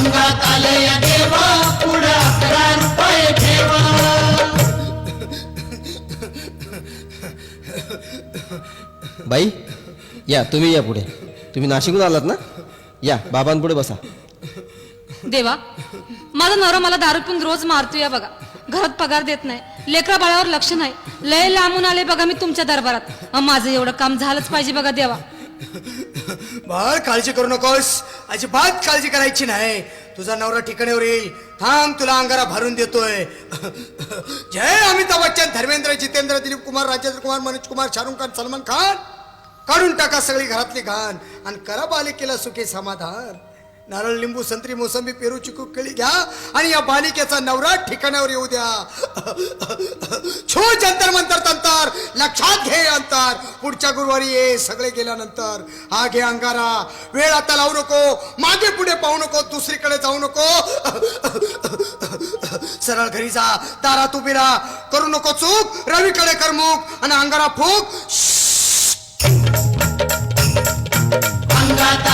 अंगात देवा पुढं अकरा रुपये ठेवा. बाई या तुम्ही या पुढे. तुम्ही नाशिकहून आलात ना? या बाबांपुढे बसा. देवा माझा नवरा मला दारू पिऊन रोज मारतोय बघा. घरात पगार देत नाही लेकरा बाळावर लक्ष नाही. लय लांबून आले बघा मी तुमच्या दरबारात. अं, माझं एवढं काम झालंच पाहिजे बघा देवा. बाळ काळजी करू नकोस. अजिबात काळजी करायची नाही. तुझा नवरा ठिकाणीवर येईल. थांब तुला अंगारा भरून देतोय. जय अमिताभ बच्चन धर्मेंद्र जितेंद्र दिलीप कुमार राजेंद्र कुमार मनोज कुमार शाहरुख खान सलमान खान. काढून टाका सगळी घरातली घाण. आणि करा बालिकेला सुखी समाधान. नारळ लिंबू संत्री मोसंबी पेरू चिकू केळी घ्या. आणि या बालिकेचा नवरा ठिकाणावर येऊ द्या. छो जंतर मंतर लक्षात घे अंतर. पुढच्या गुरुवारी ये सगळे गेल्यानंतर. हा घे अंगारा. वेळ आता लावू नको. मागे पुढे पाहू नको. दुसरीकडे जाऊ नको. सरळ घरी जा. दारात उभी राहा. करू नको चूक. रवीकडे करमुख आणि अंगारा फूक. अंगात